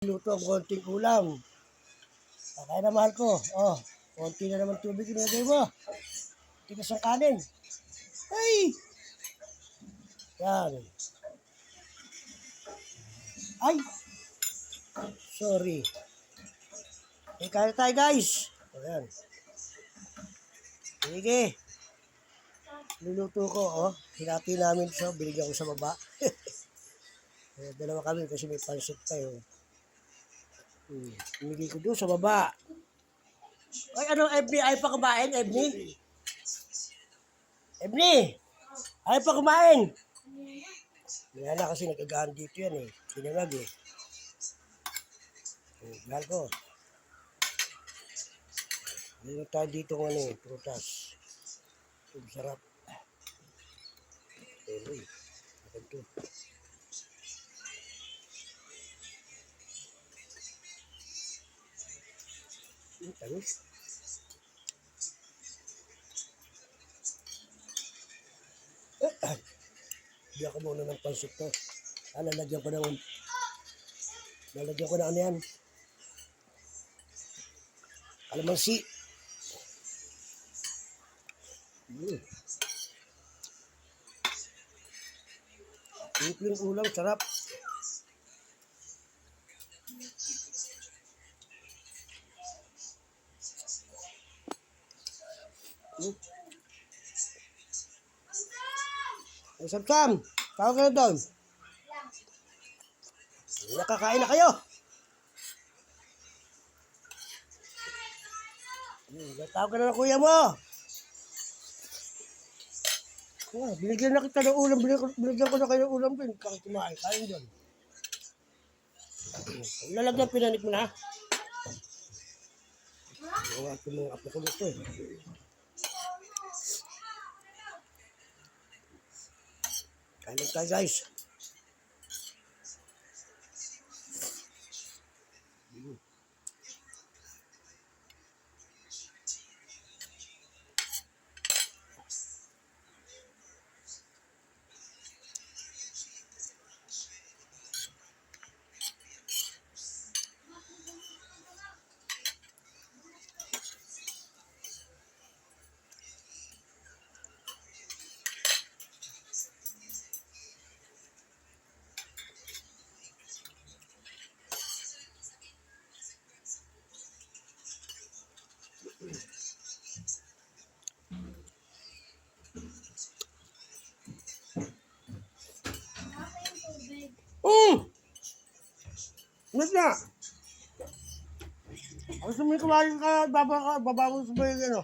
Luto ang konting ulam. Kakain na mahal ko. Oh, konti na naman tubig inilagay mo. Tigas ang kanin. Ay! Yan. Ay! Sorry. Eh, kaya tayo guys. Ayan. Sige. Luluto ko, oh. Hinati namin sa, binigyan ko sa baba. eh, dalawa kami kasi may pansit pa yun. Hmm. Binigay ko doon sa baba. Ay, ano? Ayaw pa kumain, Ebni? Ebni! Ayaw pa kumain! Kaya na kasi nagkagahan dito yan eh. Tinamag eh. Oh, mahal ko. Meron tayo dito ng ano eh, prutas. Ito, sarap. Pero eh, akin Ang tamis. Ako muna ng pansip to. Ah, lalagyan ko ng... Lalagyan ko ng ano yan. Kalamansi. Mm. Simpleng ulam, sarap. Mm. Ay, Sam-Sam, tawag ka na doon. Nakakain na kayo. Hmm, tawag ka na kuya mo. Oh, binigyan na kita ng ulam. Binigyan, ko na kayo ng ulam din. Kahit kumain. Kain doon. Lalagyan pinanik mo na. Gawa ko mga apo ko eh. Kain lang tayo guys. Mm! Mas na! May kumain ka, baba ka, baba ko sa may ano.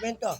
Bento.